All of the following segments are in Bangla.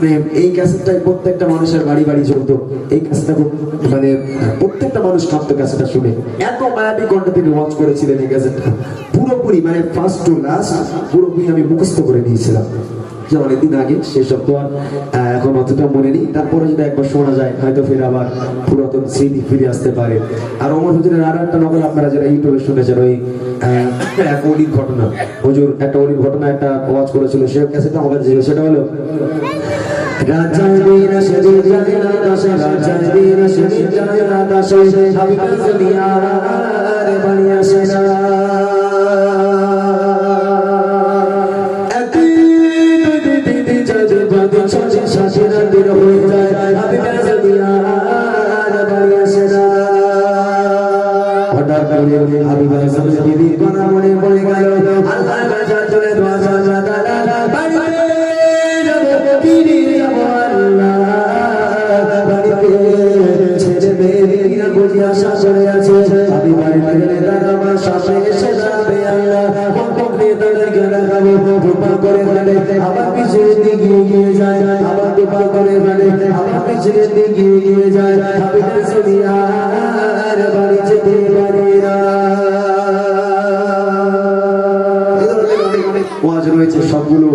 মানে এই ক্যাসেটটাই প্রত্যেকটা মানুষের বাড়ি বাড়ি চলতো এই ক্যাসেটটা মানে প্রত্যেকটা মানুষ কাঁপতো ক্যাসেটটা শুনে। এত মায়াবী কণ্ঠে তিনি ওয়াচ করেছিলেন এই ক্যাসেটটা পুরোপুরি মানে ফার্স্ট টু লাস্ট পুরোপুরি আমি মুখস্থ করে নিয়েছিলাম যে অনেকদিন আগে সেসব তো আর এখন অতটা মনে নেই। তারপরে যদি একবার শোনা যায়, হয়তো ফের আবার পুরাতন স্মৃতি ফিরে আসতে পারে। আর অমর হুজুরের আর একটা নকল আপনারা যারা ইউটিউবে শুনেছেন, ওই এক ঘটনা। হুজুর, একটা অলির ঘটনা একটা ওয়াচ করেছিল সে ক্যাসেটটা সেটা হলো রাজার বীর সেজে যায় না দাসে রাজার বীর সেজে যায় না দাসে হাবিবে জমিয়ার বাড়ি আসে না হঠাৎ করে হাবিবের সামনে দিদি কোনা মনে পড়ে গেল। আবার পিছনে দিকে এগিয়ে যায় আবার দোপা করে ফেলে আবার পিছনে দিকে এগিয়ে যায় হাবিবের সুনিয়ার বাড়ি যেতে পারি না এই ধরনের অনেক অনেক ওয়াজ রয়েছে সবগুলো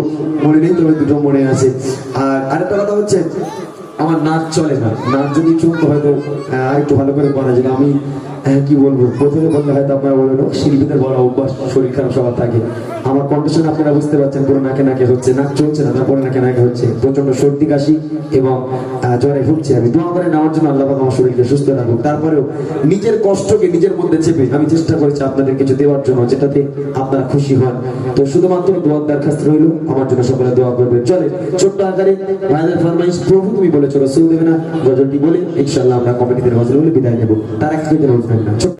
মনে নেই তবে দুটো মনে আছে আর আরেকটা কথা হচ্ছে আমার নাচ চলে না। নাচ যদি চলতো হয়তো আহ, আরেকটু ভালো করে করা যেত আমি কি বলব? আপনারা বলবেন "ও, শিল্পীদের বড় অভ্যাস শরীর খারাপ সবার থাকে। আমার কন্ডিশন আপনারা বুঝতে পারছেন পুরো নাকে নাকে হচ্ছে নাক চলছে না নাকে নাকে হচ্ছে। প্রচণ্ড সর্দি কাশি এবং জ্বরে আমি। দোয়া করেন আমার জন্য আল্লাহ আমার শরীরকে সুস্থ তারপরেও নিজের কষ্টকে নিজের মধ্যে চেপে আমি চেষ্টা করেছি আপনাদের কিছু দেওয়ার জন্য যেটাতে আপনারা খুশি হন। তো শুধুমাত্র দোয়ার দরখাস্ত রইল আমার জন্য সকলে দোয়া করবে চলে ছোট্ট আকারে রাজার ফরমাইশ প্রভু তুমি বলেছ রসুল দেবে না গজলটি বলে ইনশাল্লাহ আমরা কমিটিদের গজল বলে বিদায় নেব। তার এক উঠবেন না ছোট্ট